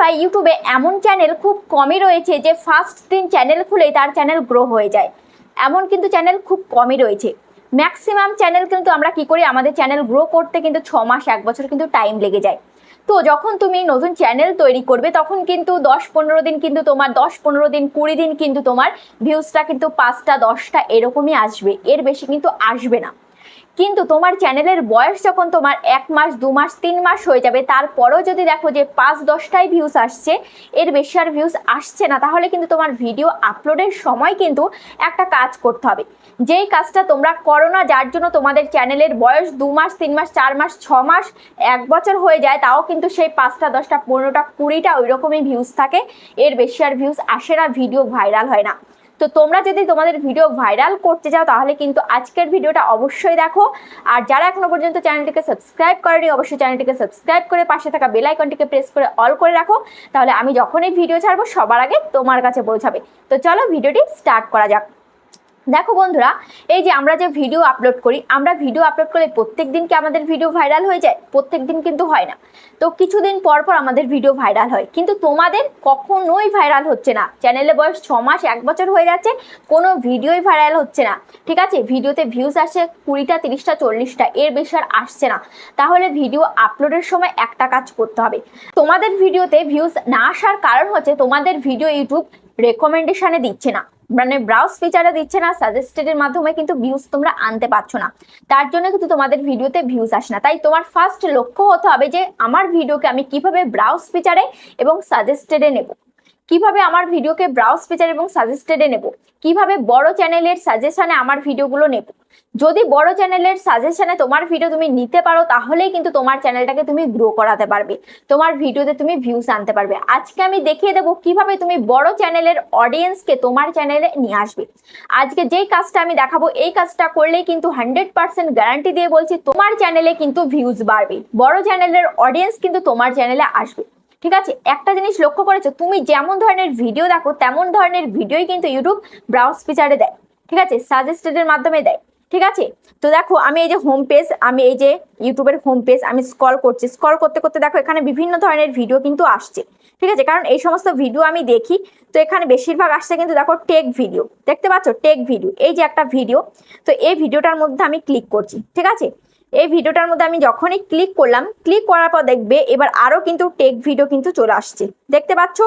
বন্ধুরা ইউটিউবে এমন চ্যানেল খুব কমই রয়েছে যে ফার্স্ট দিন চ্যানেল খুলেই তার চ্যানেল গ্রো হয়ে যায়। এমন কিন্তু চ্যানেল খুব কমই রয়েছে। ম্যাক্সিমাম চ্যানেল কিন্তু আমরা কি করি? আমাদের চ্যানেল গ্রো করতে কিন্তু ছ মাস, এক বছর কিন্তু টাইম লেগে যায়। তো যখন তুমি নতুন চ্যানেল তৈরি করবে, তখন কিন্তু দশ পনেরো দিন কিন্তু তোমার, দশ পনেরো দিন, কুড়ি দিন কিন্তু তোমার ভিউজটা কিন্তু পাঁচটা, দশটা এরকমই আসবে। এর বেশি কিন্তু আসবে না। কিন্তু তোমার চ্যানেলের বয়স যখন তোমার এক মাস, দু মাস, তিন মাস হয়ে যাবে, তারপরেও যদি দেখো যে পাঁচ দশটাই ভিউজ আসছে, এর বেশি আর ভিউজ আসছে না, তাহলে কিন্তু তোমার ভিডিও আপলোডের সময় কিন্তু একটা কাজ করতে হবে। যেই কাজটা তোমরা করো না, যার জন্য তোমাদের চ্যানেলের বয়স দু মাস, তিন মাস, চার মাস, ছ মাস, এক বছর হয়ে যায়, তাও কিন্তু সেই পাঁচটা, দশটা, পনেরোটা, কুড়িটা ওই রকমই ভিউজ থাকে, এর বেশি আর ভিউজ আসে না ভিডিও ভাইরাল হয় না। তো তোমরা যদি তোমাদের ভিডিও ভাইরাল করতে চাও তাহলে কিন্তু আজকের ভিডিওটা অবশ্যই দেখো। আর যারা এখনও পর্যন্ত চ্যানেলটিকে সাবস্ক্রাইব করেনি, অবশ্যই চ্যানেলটিকে সাবস্ক্রাইব করে পাশে থাকা বেল আইকনটিকে প্রেস করে অল করে রাখো। তাহলে আমি যখনই ভিডিও ছাড়বো, সবার আগে তোমার কাছে পৌঁছাবে। তো চলো ভিডিওটি স্টার্ট করা যাক। দেখো বন্ধুরা, এই যে আমরা যে ভিডিও আপলোড করি, আমরা ভিডিও আপলোড করলে প্রত্যেক দিন কি আমাদের ভিডিও ভাইরাল হয়ে যায়? প্রত্যেক দিন কিন্তু হয় না। তো কিছুদিন পর পর আমাদের ভিডিও ভাইরাল হয়। কিন্তু তোমাদের কখনোই ভাইরাল হচ্ছে না। চ্যানেলে বয়স ছ মাস, এক বছর হয়ে যাচ্ছে, কোনো ভিডিওই ভাইরাল হচ্ছে না। ঠিক আছে? ভিডিওতে ভিউজ আসে কুড়িটা, তিরিশটা, চল্লিশটা, এর বেশি আর আসছে না। তাহলে ভিডিও আপলোডের সময় একটা কাজ করতে হবে। তোমাদের ভিডিওতে ভিউজ না আসার কারণ হচ্ছে তোমাদের ভিডিও ইউটিউব রেকমেন্ডেশানে দিচ্ছে না। মানে ব্রাউজ ফিচারে দিচ্ছে না সাজেস্টেড এর মাধ্যমে কিন্তু ভিউজ তোমরা আনতে পারছ না। তার জন্য কিন্তু তোমাদের ভিডিওতে ভিউজ আসে না। তাই তোমার ফার্স্ট লক্ষ্য হতে হবে যে, আমার ভিডিওকে আমি কীভাবে ব্রাউজ ফিচারে এবং সাজেস্টেড এ নেব। কীভাবে আমার ভিডিওকে ব্রাউজ ফিচার এবং সাজেস্টেডে নেব? কীভাবে বড় চ্যানেলের সাজেশনে আমার ভিডিওগুলো নেব? যদি বড় চ্যানেলের সাজেশনে তোমার ভিডিও তুমি নিতে পারো, তাহলেই কিন্তু তোমার চ্যানেলটাকে তুমি গ্রো করাতে পারবে। তোমার ভিডিওতে তুমি ভিউজ আনতে পারবে। আজকে আমি দেখিয়ে দেবো কীভাবে তুমি বড় চ্যানেলের অডিয়েন্সকে তোমার চ্যানেলে নিয়ে আসবে। আজকে যেই কাজটা আমি দেখাবো, এই কাজটা করলেই কিন্তু হান্ড্রেড পার্সেন্ট গ্যারান্টি দিয়ে বলছি, তোমার চ্যানেলে কিন্তু ভিউজ বাড়বে। বড় চ্যানেলের অডিয়েন্স কিন্তু তোমার চ্যানেলে আসবে। ঠিক আছে? একটা জিনিস লক্ষ্য করেছ? তুমি যেমন ধরনের ভিডিও দেখো, তেমন ধরনের ভিডিওই কিন্তু ইউটিউব ব্রাউজ ফিচারে দেয়। ঠিক আছে? সাজেস্টেডের মাধ্যমে দেয়। ঠিক আছে? তো দেখো, আমি এই যে হোম পেজ আমি এই যে ইউটিউবের হোম পেজ আমি স্ক্রল করছি। স্ক্রল করতে করতে দেখো, এখানে বিভিন্ন ধরনের ভিডিও কিন্তু আসছে। ঠিক আছে? কারণ এই সমস্ত ভিডিও আমি দেখি, তো এখানে বেশিরভাগ আসছে কিন্তু দেখো টেক ভিডিও দেখতে পাচ্ছ? টেক ভিডিও এই যে একটা ভিডিও তো এই ভিডিওটার মধ্যে আমি ক্লিক করছি। ঠিক আছে? এই ভিডিওটার মধ্যে আমি যখনই ক্লিক করলাম ক্লিক করার পর দেখবে এবার আরও কিন্তু টেক ভিডিও কিন্তু চলে আসছে। দেখতে পাচ্ছ?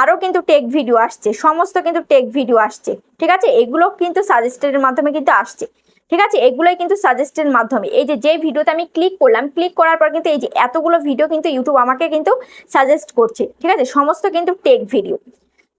আরও কিন্তু টেক ভিডিও আসছে, সমস্ত কিন্তু টেক ভিডিও আসছে। ঠিক আছে? এগুলো কিন্তু সাজেস্টেডের মাধ্যমে কিন্তু আসছে। ঠিক আছে? এগুলোই কিন্তু সাজেস্টের মাধ্যমে। এই যে যে ভিডিওতে আমি ক্লিক করলাম ক্লিক করার পর কিন্তু এই যে এতগুলো ভিডিও কিন্তু ইউটিউব আমাকে কিন্তু সাজেস্ট করছে। ঠিক আছে? সমস্ত কিন্তু টেক ভিডিও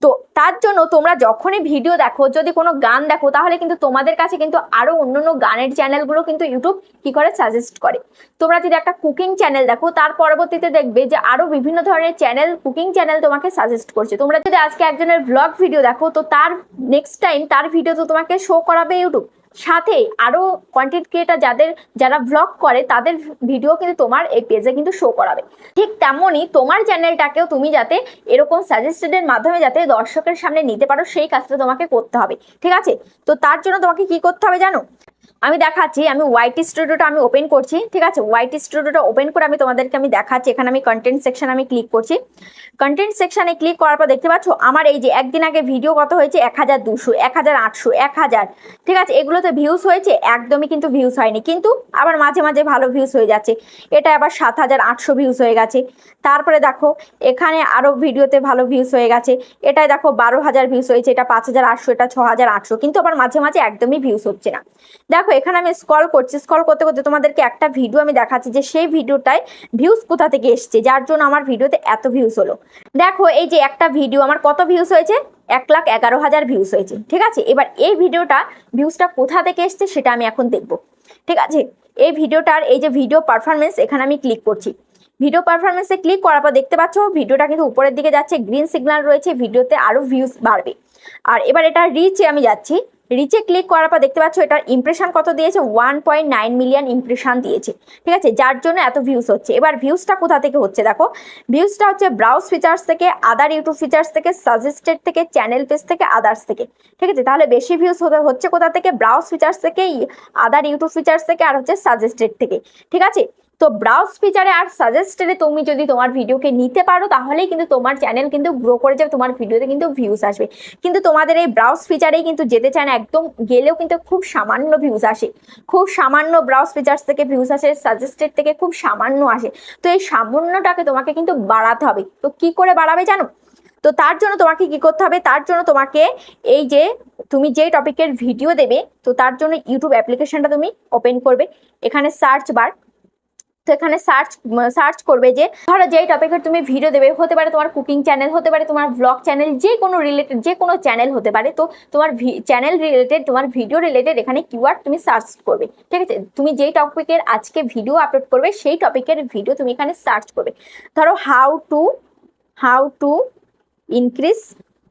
তো তার জন্য তোমরা যখনই ভিডিও দেখো, যদি কোনো গান দেখো, তাহলে কিন্তু তোমাদের কাছে কিন্তু আরও অন্য অন্য গানের চ্যানেলগুলো কিন্তু ইউটিউব কি করে সাজেস্ট করে। তোমরা যদি একটা কুকিং চ্যানেল দেখো, তার পরবর্তীতে দেখবে যে আরও বিভিন্ন ধরনের চ্যানেল কুকিং চ্যানেল তোমাকে সাজেস্ট করছে। তোমরা যদি আজকে একজনের ব্লগ ভিডিও দেখো, তো তার নেক্সট টাইম তার ভিডিও তো তোমাকে শো করাবে ইউটিউব সাথে আরও কন্টেন্ট ক্রিয়েটার যাদের, যারা ব্লগ করে, তাদের ভিডিও কিন্তু তোমার এই পেজে কিন্তু শো করাবে। ঠিক তেমনই তোমার চ্যানেলটাকেও তুমি যাতে এরকম সাজেস্টেডের মাধ্যমে যাতে দর্শকের সামনে নিতে পারো, সেই কাজটা তোমাকে করতে হবে। ঠিক আছে? তো তার জন্য তোমাকে কি করতে হবে জানো? আমি দেখাচ্ছি, আমি ওয়াইটি স্টুডিওটা আমি ওপেন করছি, ঠিক আছে? ওয়াইটি স্টুডিওটা ওপেন করে আমি তোমাদেরকে আমি দেখাচ্ছি, এখানে আমি কন্টেন্ট সেকশন আমি ক্লিক করছি। কন্টেন্ট সেকশনে ক্লিক করার পর দেখতে পাচ্ছ, আমার এই যে একদিন আগে ভিডিও কত হয়েছে? এক হাজার দুশো এক হাজার আটশো, এক হাজার, ঠিক আছে? এগুলোতে ভিউজ হয়েছে, একদমই কিন্তু ভিউজ হয়নি। কিন্তু আবার মাঝে মাঝে ভালো ভিউজ হয়ে যাচ্ছে। এটা আবার সাত হাজার আটশো ভিউজ হয়ে গেছে। তারপরে দেখো, এখানে আরও ভিডিওতে ভালো ভিউজ হয়ে গেছে। এটাই দেখো বারো হাজার ভিউজ হয়েছে, এটা পাঁচ হাজার আটশো, এটা ছ হাজার আটশো। কিন্তু আবার মাঝে মাঝে একদমই ভিউজ হচ্ছে না। দেখো এখানে আমি স্ক্রল করছি স্কল করতে করতে তোমাদেরকে একটা ভিডিও আমি দেখাচ্ছি যে সেই ভিডিওটায় ভিউজ কোথা থেকে এসছে, যার জন্য আমার ভিডিওতে এত ভিউজ হলো। দেখো, এই যে একটা ভিডিও আমার কত ভিউজ হয়েছে? এক লাখ এগারো হাজার ভিউজ হয়েছে, ঠিক আছে? এবার এই ভিডিওটা ভিউজটা কোথা থেকে এসছে সেটা আমি এখন দেখব, ঠিক আছে? এই ভিডিওটার এই যে ভিডিও পারফরমেন্স এখানে আমি ক্লিক করছি। ভিডিও পারফরমেন্সে ক্লিক করার পর দেখতে পাচ্ছ ভিডিওটা কিন্তু উপরের দিকে যাচ্ছে গ্রিন সিগন্যাল রয়েছে ভিডিওতে আরও ভিউজ বাড়বে। আর এবার এটা রিচে আমি যাচ্ছি। রিচে ক্লিক করার পর দেখতে পাচ্ছ এটার ইমপ্রেশন কত দিয়েছে? One point nine million impression দিয়েছে। ঠিক আছে? যার জন্য এত ভিউজ হচ্ছে। এবার ভিউজটা কোথা থেকে হচ্ছে দেখো? ভিউজটা হচ্ছে ব্রাউজ ফিচার্স থেকে আদার ইউটিউব ফিচার্স থেকে সাজেস্টেড থেকে চ্যানেল পেজ থেকে আদার্স থেকে। ঠিক আছে? তাহলে বেশি ভিউজ হতে হচ্ছে কোথা থেকে? ব্রাউজ ফিচার্স থেকে আদার ইউটিউব ফিচার্স থেকে, আর হচ্ছে সাজেস্টেড থেকে। ঠিক আছে? তো ব্রাউজ ফিচারে আর সাজেস্টেডে তুমি যদি তোমার ভিডিওকে নিতে পারো, তাহলেই কিন্তু তোমার চ্যানেল কিন্তু গ্রো করে যাবে, তোমার ভিডিওতে কিন্তু ভিউজ আসবে। কিন্তু তোমাদের এই ব্রাউজ ফিচারেই কিন্তু যেতে চায় না, একদম গেলেও কিন্তু খুব সামান্য ভিউজ আসে। খুব সামান্য ব্রাউজ ফিচার্স থেকে ভিউজ আসে সাজেস্টেড থেকে খুব সামান্য আসে। তো এই সামান্যটাকে তোমাকে কিন্তু বাড়াতে হবে। তো কি করে বাড়াবে জানো? তো তার জন্য তোমাকে কি করতে হবে? তার জন্য তোমাকে এই যে তুমি যে টপিকের ভিডিও দেবে, তো তার জন্য ইউটিউব অ্যাপ্লিকেশনটা তুমি ওপেন করবে। এখানে সার্চ বার তো এখানে সার্চ সার্চ করবে যে, ধরো যেই টপিকের তুমি ভিডিও দেবে, হতে পারে তোমার কুকিং চ্যানেল হতে পারে তোমার ব্লগ চ্যানেল যে কোনো রিলেটেড যে কোনো চ্যানেল হতে পারে, তো তোমার চ্যানেল রিলেটেড তোমার ভিডিও রিলেটেড এখানে কিওয়ার্ড তুমি সার্চ করবে, ঠিক আছে? তুমি যেই টপিকের আজকে ভিডিও আপলোড করবে, সেই টপিকের ভিডিও তুমি এখানে সার্চ করবে। ধরো how to how to increase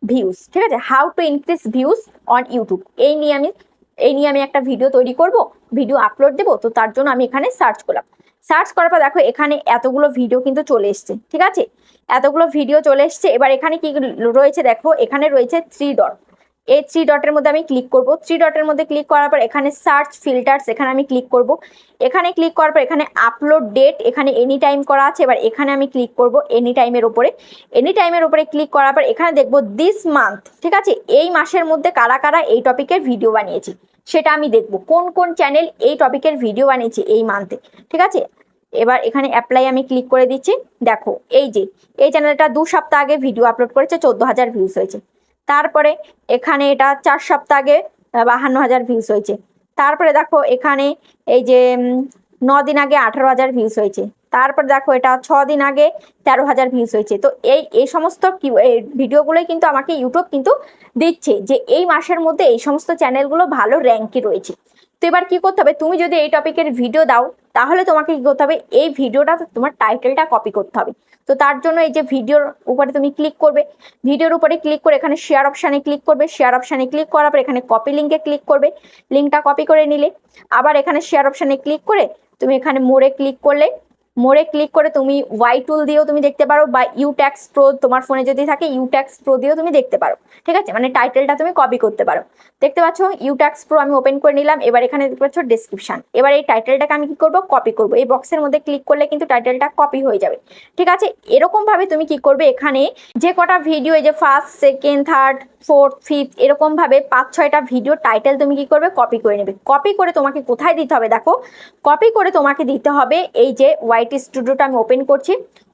views ঠিক আছে? How to increase views on YouTube এই নিয়ে আমি, এই নিয়ে আমি একটা ভিডিও তৈরি করব ভিডিও আপলোড দেবো, তো তার জন্য আমি এখানে সার্চ করলাম। সার্চ করার পর দেখো এখানে এতগুলো ভিডিও কিন্তু চলে এসছে, ঠিক আছে? এতগুলো ভিডিও চলে এসছে, এবার এখানে কি রয়েছে দেখো, এখানে রয়েছে থ্রি ডট এই থ্রি ডটের মধ্যে আমি ক্লিক করব। থ্রি ডটের মধ্যে ক্লিক করার পর এখানে সার্চ ফিল্টার্স এখানে আমি ক্লিক করব। এখানে ক্লিক করার পর এখানে আপলোড ডেট এখানে এনি টাইম করা আছে, এবার এখানে আমি ক্লিক করব এনি টাইমের ওপরে এনি টাইমের ওপরে ক্লিক করার পর এখানে দেখব দিস মান্থ ঠিক আছে? এই মাসের মধ্যে কারা কারা এই টপিকের ভিডিও বানিয়েছি। সেটা আমি দেখব। কোন কোন চ্যানেল এই টপিকের ভিডিও বানিয়েছে এই মান্থে ঠিক আছে? এবার এখানে অ্যাপ্লাই আমি ক্লিক করে দিচ্ছি। দেখো, এই যে, এই চ্যানেলটা দু সপ্তাহ আগে ভিডিও আপলোড করেছে চোদ্দ হাজার ভিউজ হয়েছে। তারপরে এখানে এটা চার সপ্তাহ আগে বাহান্ন হাজার ভিউজ হয়েছে। তারপরে দেখো, এখানে এই যে দিন আগে আঠারো হাজার ভিউজ হয়েছে। তারপর দেখো এটা ছ দিন আগে তেরো হাজার ভিউজ হয়েছে। তো এই এই সমস্ত ভিডিওগুলোই কিন্তু আমাকে ইউটিউব কিন্তু দিচ্ছে যে এই মাসের মধ্যে এই সমস্ত চ্যানেলগুলো ভালো র্যাঙ্কে রয়েছে। তো এবার কি করতে হবে, তুমি যদি এই টপিকের ভিডিও দাও, তাহলে তোমাকে কি করতে হবে, এই ভিডিওটা তোমার টাইটেলটা কপি করতে হবে। তো তার জন্য এই যে ভিডিওর উপরে তুমি ক্লিক করবে ভিডিওর উপরে ক্লিক করে এখানে শেয়ার অপশানে ক্লিক করবে শেয়ার অপশানে ক্লিক করার পর এখানে কপি লিঙ্কে ক্লিক করবে লিঙ্কটা কপি করে নিলে। আবার এখানে শেয়ার অপশানে ক্লিক করে তুমি এখানে মোড়ে ক্লিক করলে মোড়ে ক্লিক করে তুমি ওয়াই টুল দিয়েও তুমি দেখতে পারো বা ইউ ট্যাক্স প্রো তোমার ফোনে যদি থাকে ইউ ট্যাক্স প্রো দিয়েও তুমি দেখতে পারো। ঠিক আছে? মানে টাইটেলটা তুমি কপি করতে পারো। দেখতে পাচ্ছ ইউ ট্যাক্স প্রো আমি ওপেন করে নিলাম। এবার এখানে দেখতে পাচ্ছ ডিসক্রিপশন এবার এই টাইটেলটাকে আমি কি করব? কপি করব। এই বক্সের মধ্যে ক্লিক করলে কিন্তু টাইটেলটা কপি হয়ে যাবে। ঠিক আছে? এরকমভাবে তুমি কি করবে? এখানে যে কটা ভিডিও এই যে first second third fourth fifth এরকমভাবে পাঁচ, ছয়টা ভিডিও টাইটেল তুমি কি করবে? কপি করে নেবে। কপি করে তোমাকে কোথায় দিতে হবে? দেখো কপি করে তোমাকে দিতে হবে এই যে ওয়াইটি স্টুডিওটা আমি ওপেন করছি।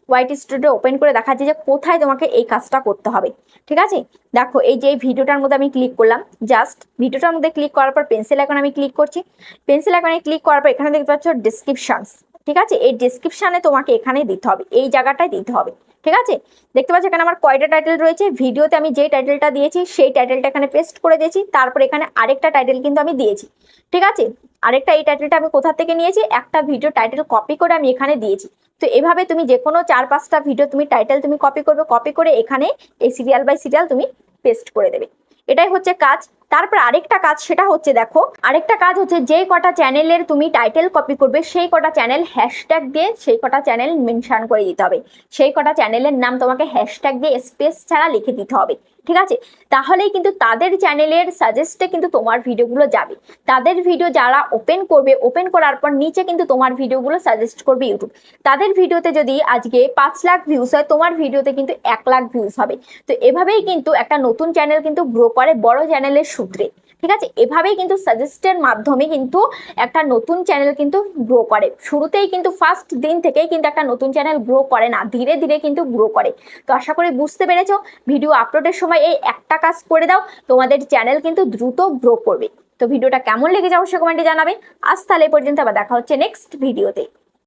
ওয়াইটি স্টুডিও ওপেন করে দেখাচ্ছি যে কোথায় তোমাকে এই কাজটা করতে হবে। ঠিক আছে? দেখো, এই যে ভিডিওটার মধ্যে আমি ক্লিক করলাম জাস্ট ভিডিওটার মধ্যে ক্লিক করার পর পেন্সিল এখন আমি ক্লিক করছি। পেন্সিল এখানে ক্লিক করার পর এখানে দেখতে পাচ্ছ ডিসক্রিপশানস ঠিক আছে? এই ডিসক্রিপশানে তোমাকে এখানে দিতে হবে, এই জায়গাটায় দিতে হবে। ঠিক আছে? দেখতে পাচ্ছ এখানে আমার কয়টা টাইটেল রয়েছে? ভিডিওতে আমি যে টাইটেলটা দিয়েছি, সেই টাইটেলটা এখানে পেস্ট করে দিয়েছি। তারপর এখানে আরেকটা টাইটেল কিন্তু আমি দিয়েছি। ঠিক আছে? আরেকটা এই টাইটেলটা আমি কোথা থেকে নিয়েছি? একটা ভিডিও টাইটেল কপি করে আমি এখানে দিয়েছি। তো এভাবে তুমি যে কোনো চার, পাঁচটা ভিডিও তুমি টাইটেল তুমি কপি করবে কপি করে এখানে এই সিরিয়াল বাই সিরিয়াল তুমি পেস্ট করে দেবে। এটাই হচ্ছে কাজ। তারপর আরেকটা কাজ, সেটা হচ্ছে দেখো, আরেকটা কাজ হচ্ছে যে কটা চ্যানেলের তুমি টাইটেল কপি করবে, সেই কটা চ্যানেল হ্যাশট্যাগ দিয়ে সেই কটা চ্যানেল মেনশন করে দিতে হবে। সেই কটা চ্যানেলের নাম তোমাকে হ্যাশট্যাগ দিয়ে স্পেস ছাড়া লিখে দিতে হবে। ঠিক আছে? তাহলেই কিন্তু তাদের চ্যানেলের সাজেস্টে কিন্তু তোমার ভিডিওগুলো যাবে। তাদের ভিডিও যারা ওপেন করবে ওপেন করার পর নিচে কিন্তু তোমার ভিডিওগুলো সাজেস্ট করবে ইউটিউব তাদের ভিডিওতে যদি আজকে পাঁচ লাখ ভিউজ হয়, তোমার ভিডিওতে কিন্তু এক লাখ ভিউজ হবে। তো এভাবেই কিন্তু একটা নতুন চ্যানেল কিন্তু গ্রো করে, বড় চ্যানেলের সূত্রে। ঠিক আছে? এভাবেই কিন্তু সাজেস্টের মাধ্যমে কিন্তু একটা নতুন চ্যানেল কিন্তু গ্রো করে। শুরুতেই কিন্তু ফার্স্ট দিন থেকেই কিন্তু একটা নতুন চ্যানেল গ্রো করে না, ধীরে ধীরে কিন্তু গ্রো করে। তো আশা করি বুঝতে পেরেছ ভিডিও আপলোডের সময় এই একটা কাজ করে দাও, তোমাদের চ্যানেল কিন্তু দ্রুত গ্রো করবে। তো ভিডিওটা কেমন লেগে যাও সে কমেন্টে জানাবে। আজ তাহলে পর্যন্ত আবার দেখা হচ্ছে নেক্সট ভিডিওতে